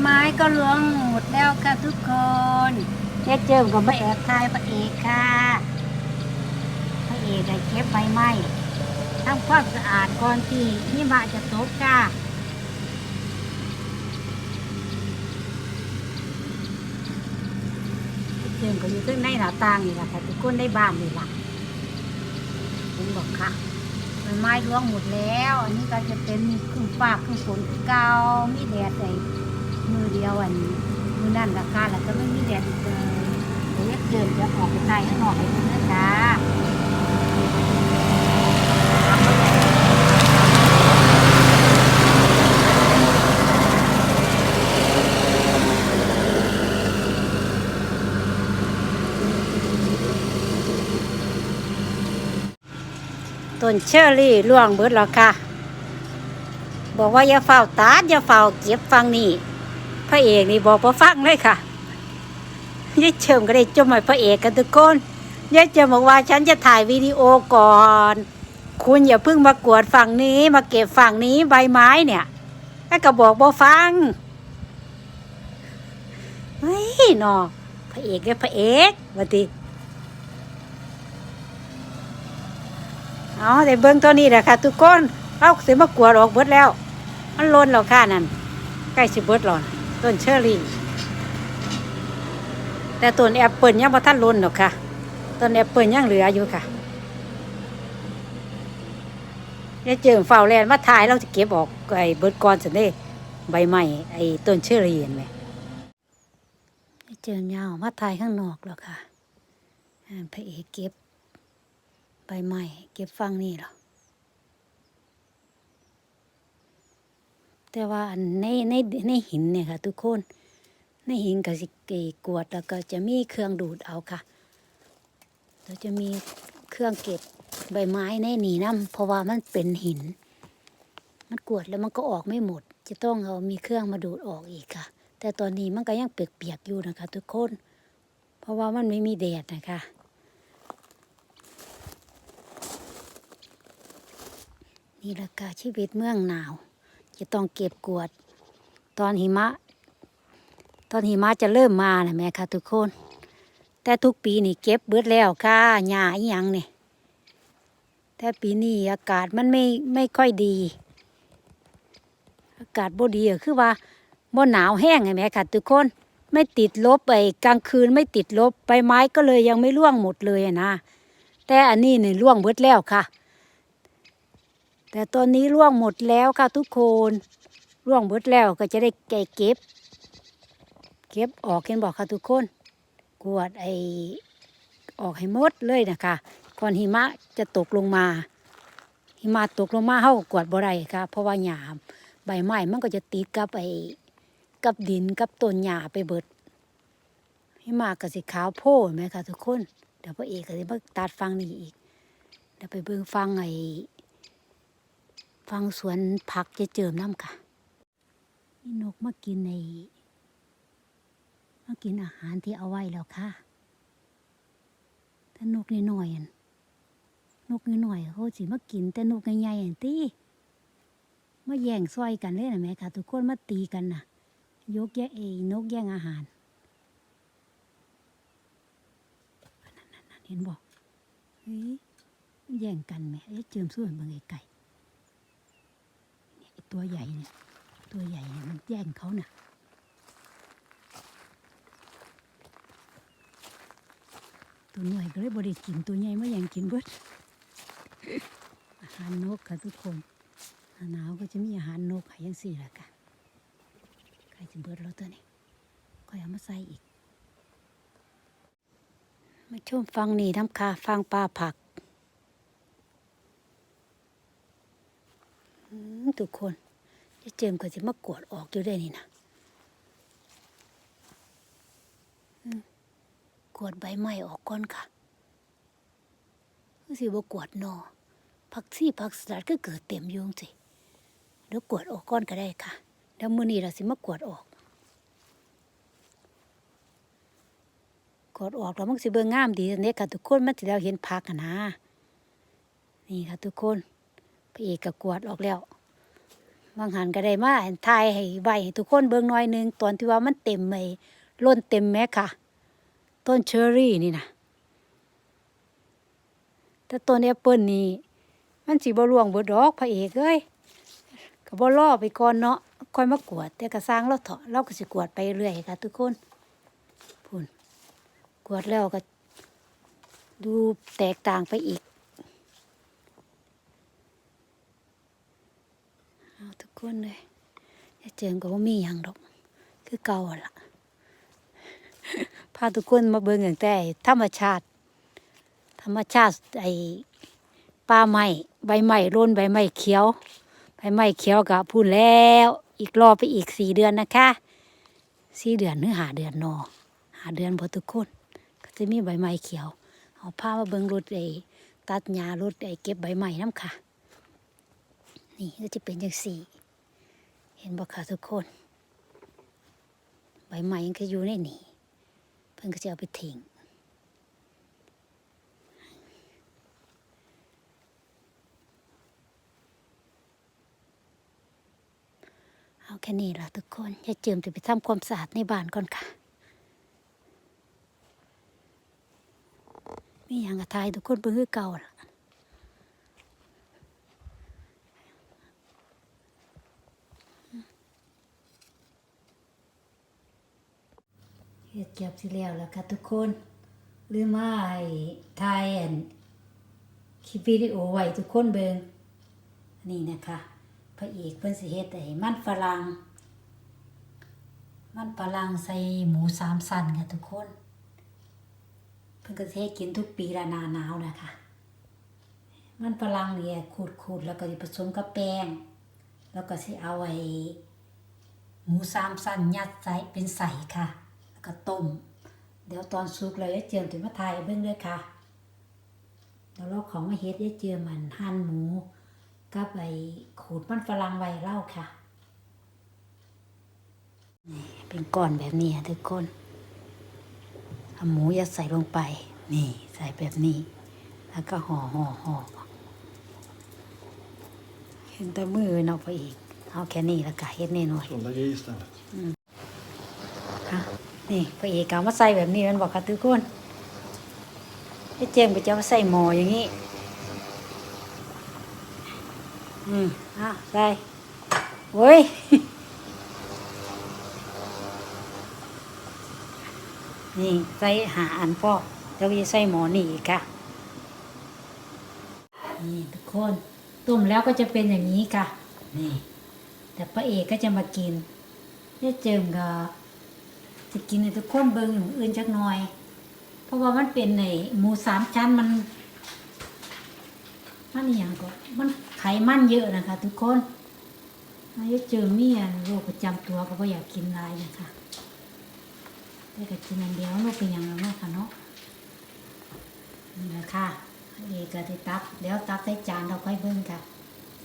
ไม้ก็ล้วงหมดแล้วค่ะทุกคนเจ๊เจิมกับมาแอบทายพระเอกค่ะพระเอกได้เก็บใบไม้ทำความสะอาดก่อนที่หิมะจะตกจ้าเจิมก็อยู่ตึ้งในหน้าต่างนี่แหละค่ะทุกคนได้บ้านนี่แหละผมบอกค่ะใบไม้ร่วงหมดแล้ว อันนี้ก็จะเป็นครึ่งฟ้าครึ่งฝนเก่ามีแดดใส่ มือเดียวอันมือนั่นราคาแล้วก็ไม่มีแดดอีกเลยเดี๋ยวเดินจะออกไปใต้ข้างนอกให้ดูนจ๊ะต้นเชอรี่ร่วงเบิดแล้วค่ะ บอกว่าอย่าเฝ้าตาดอย่าเฝ้าเก็บฟังนี่ พระเอกนี่บอกพอฟังเลยค่ะยายเชิมก็ได้จมให้พระเอกกันทุกคนยายเชิมบอกว่าฉันจะถ่ายวิดีโอก่อน คุณอย่าเพิ่งมากวดฝั่งนี้ มาเก็บฝั่งนี้ใบไม้เนี่ยแล้วก็บอกบอฟังเฮ้ยนอพระเอกเนี่ยพระเอกวันทีเอาแต่เบิ้งตัวนี้แหละค่ะ ทุกคนเอาเสียมากวดออกเบิดแล้ว มันล้นแล้วค่ะนั่นใกล้สิเบิดหรอน ต้นเชอรี่ แต่ต้นแอปเปิลยังบ่ทันล้นหรอกค่ะ ต้นแอปเปิลยังเหลืออยู่ค่ะยายเจิมเฝ้าแลนมาถ่ายเราจะเก็บออกไอ้เบิร์ดกอนสิเด้ใบใหม่ไอ้ต้นเชอรี่เห็นไหมยายเจิมยาวมาถ่ายข้างนอกแล้วค่ะอ่าพระเอกเก็บใบใหม่เก็บฟังนี่หรอ แต่ว่าในในในหินเนี่ยค่ะ ทุกคน ในหินก็สิเกกวดแล้วก็จะมีเครื่องดูดเอาค่ะแล้วจะมีเครื่องเก็บใบไม้ในหนีน้ำเพราะว่ามันเป็นหิน มันกวดแล้วมันก็ออกไม่หมด จะต้องเอามีเครื่องมาดูดออกอีกค่ะ แต่ตอนนี้มันก็ยังเปียกๆอยู่นะคะ ทุกคน เพราะว่ามันไม่มีแดดนะคะนี่แหละค่ะชีวิตเมืองหนาว จะต้องเก็บกวด ตอนหิมะ ตอนหิมะจะเริ่มมานะแม่ค่ะทุกคน แต่ทุกปีนี่เก็บเบิดแล้วค่ะหญ้าอีหยังเนี่ยแต่ปีนี้อากาศมันไม่ไม่ค่อยดี อากาศบ่ดีอะคือว่าบ่หนาวแห้งไงแม่ค่ะทุกคนไม่ติดลบไปกลางคืนไม่ติดลบใบไม้ก็เลยยังไม่ร่วงหมดเลยนะ แต่อันนี้เนี่ยร่วงเบิดแล้วค่ะ แต่ตอนนี้ร่วงหมดแล้วค่ะทุกคนร่วงหมดแล้วก็จะได้แก่เก็บ เก็บออกเห็นบอกค่ะทุกคน กวดไอออกให้หมดเลยนะคะก่อนหิมะจะตกลงมา หิมะตกลงมาเฮากวดบ่ได้ค่ะ เพราะว่าหญ้าใบไม้มันก็จะติดกับไอกับดินกับต้นหญ้าไปเบิดหิมะก็สิขาวโพลนไหมคะทุกคน เดี๋ยวพระเอกก็สิมาตัดฟังนี่อีกเดี๋ยวไปเบิ่งฟังไอ ฟังสวนผักจะเจิมน้ำค่ะนี่นกมากินในมากินอาหารที่เอาไว้แล้วค่ะแต่นกนี่น้อยๆอั่นนกนี่น้อยเขาสิมากิน แต่นกใหญ่ๆอันตีมาแย่งซอยกันเลยนะแม่ค่ะ ทุกคนมาตีกันน่ะยกแย่เอนกแย่งอาหารนั่นๆๆเห็นบอกเฮ้ยแย่งกันแม่เอ๊ะเจิมส่วนเบิ่งไกลๆไอ้ ตัวใหญ่เนี่ย ตัวใหญ่เนี่ยมันแย่งเขาน่ะตัวหน่อยก็เลยบริกินตัวใหญ่ไม่ยังกินเบิดอาหารนกค่ะทุกคนหนาวก็จะมีอาหารนกห้ยังสี่ละค่ะใครจะเบิดแล้วตัวนี้ก็เอามาใส่อีก มาชมฟังนี่ทำคาฟังปลาผัก ทุกคน จะเจิมก็จะมากวดออกอยู่ได้นี่นะกวดใบไม้ออกก่อนค่ะสิบ่กวดนอผักซี่ผักสลัดก็เกิดเต็มอยุงสิเดี๋ยวกวดออกก่อนก็ได้ค่ะเดี๋ยวมือนี้เราสิมากวดออกกดออกแล้วมันสิเบิ่งงามดีเนี่ยค่ะทุกคนมันสิแล้วเห็นผักนะนี่ค่ะทุกคนพระเอกก็กวดออกแล้ว บางหันก็ได้มาทายให้ไวให้ทุกคนเบิ่งหน่อยหนึงตอนที่ว่ามันเต็มไอ้ล้นเต็มแม็กค่ะ ต้นเชอร์รี่นี่นะแต่ต้นแอปเปิลนี่มันสิบ่ร่วงเบิดดอกพระเอกเอ้ยก็บ่รอไปก่อนเนาะค่อยมากวด แต่ก็สร้างเราเถาะเราก็สิกวดไปเรื่อยค่ะ ทุกคนพุ่นกวดแล้วก็ดูแตกต่างไปอีกเอาทุก คนเลยอย่าเจิงก็บ่มีหยังดอก คือเก่าละพาทุกคนมาเบิ่งอย่างแต่ธรรมชาติ ธรรมชาติไอ้ป่าไม้ใบไม้ร่นใบไม้เขียว ใบไม้เขียวกับพูดแล้ว อีกรอไปอีกสี่เดือนนะคะสี่เดือนหรือหาเดือนนอหาเดือนพอทุกคน ก็จะมีใบไม้เขียว เอาผ้ามาเบิ่งรถไอ้ตัดหญ้ารถไอ้เก็บใบไม้น้ำค่ะ นี่ก็จะเป็นอย่างสี่ เห็นบ่คะทุกคน ใบไม้ยังก็อยู่ในนี่เพิ่นก็จะเอาไปทิ้งเอาแค่นี้ละทุกคนอย่าเจิมจะไปทำความสะอาดในบ้านก่อนค่ะ มีอย่างกระทายทุกคนเบิ่งคือเก่าล่ะ เฮ็ดเก็บสิแล้วแล้วค่ะทุกคนหรือมาให้ถ่ายอันคลิปวิดีโอไว้ทุกคนเบิ่งนี่นะคะพระเอกเพิ่นสิเฮ็ดไอ้มันฝรั่งมันฝรั่งใส่หมูสามสันค่ะทุกคน เพิ่นก็สิให้กินทุกปีละหนาหนาวนะคะมันฝรั่งเนี่ยขูดๆแล้วก็ผสมกับแป้ง แล้วก็สิเอาไอ้หมูสามสันยัดใส่เป็นใส่ค่ะ แล้วก็ต้ม เดี๋ยวตอนสุกเลยยายเจียมถึงมาถ่ายให้เบิ่งเด้อค่ะเดี๋ยวเราของมาเฮ็ดยายเจียมมันหั่นหมูกับไอ้ขูดมันฝรั่งไว้เล่าค่ะนี่เป็นก้อนแบบนี้อะทุกคนเอาหมูยัดใส่ลงไป นี่ใส่แบบนี้ แล้วก็ห่อห่อห่อเห็นแต่มือเนาะไปอีกเอาแค่นี้แล้วก็เฮ็ดแน่นอน Så lägg i istället. ค่ะ นี่พระเอกเอามาใส่แบบนี้มันบอกค่ะทุกคนไอ้เจมไปจะเอามาใส่หมออย่างนี้อืมอะใส่โว้ยนี่ใส่หาอันพ่อแล้วก็จะใส่หมอนี่อีกค่ะ นี่ทุกคนต้มแล้วก็จะเป็นอย่างนี้ค่ะ นี่ แต่พระเอกก็จะมากินเนี่ยเจิมก็ จะกินให้ทุกคนเบิ่งอย่างอื่นจักหน่อย เพราะว่ามันเป็นในหมูสามชั้นมัน มันอย่างก็มันไขมันเยอะนะคะ ทุกคนอายุเจอเมีอันโรคประจำตัวก็บ่อยากกินลายนะคะแต่ก็กินอันเดียวโรคเป็นอย่างนั้นเนาะคะเนาะนี่แหละค่ะเอกก็ที่ตักเดี๋ยวตักใส่จานเราค่อยเบิ่งค่ะ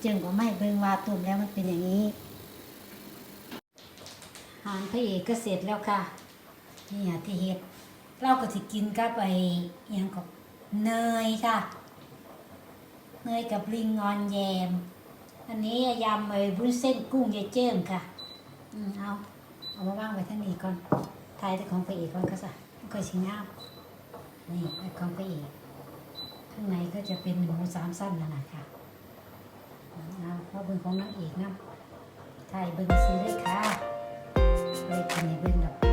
เจิงก็ไม่เบิ่งว่าต้มแล้วมันเป็นอย่างนี้าหารพระเอกก็เสร็จแล้วค่ะนี่อะที่เฮ็ดเราก็สิกินกับไอ้อหยังกับเนยค่ะ เนยกับลิงงอนแยม อันนี้ยำเอ้บุ้นเส้นกุ้งยายเจิ้มค่ะอืมเอาเอามาว่างไว้ท่างนี้ก่อนทายแต่ของพระเอกก่อนก็ซะมันก็ชิงามนี่ของพระเอกข้างในก็จะเป็นหมูสามสั้นนั่นแหละค่ะเอาเพราะเบิ่งของนางเอกนะถ่ายเบิ่งซื้อด้วยค่ะ make a new window.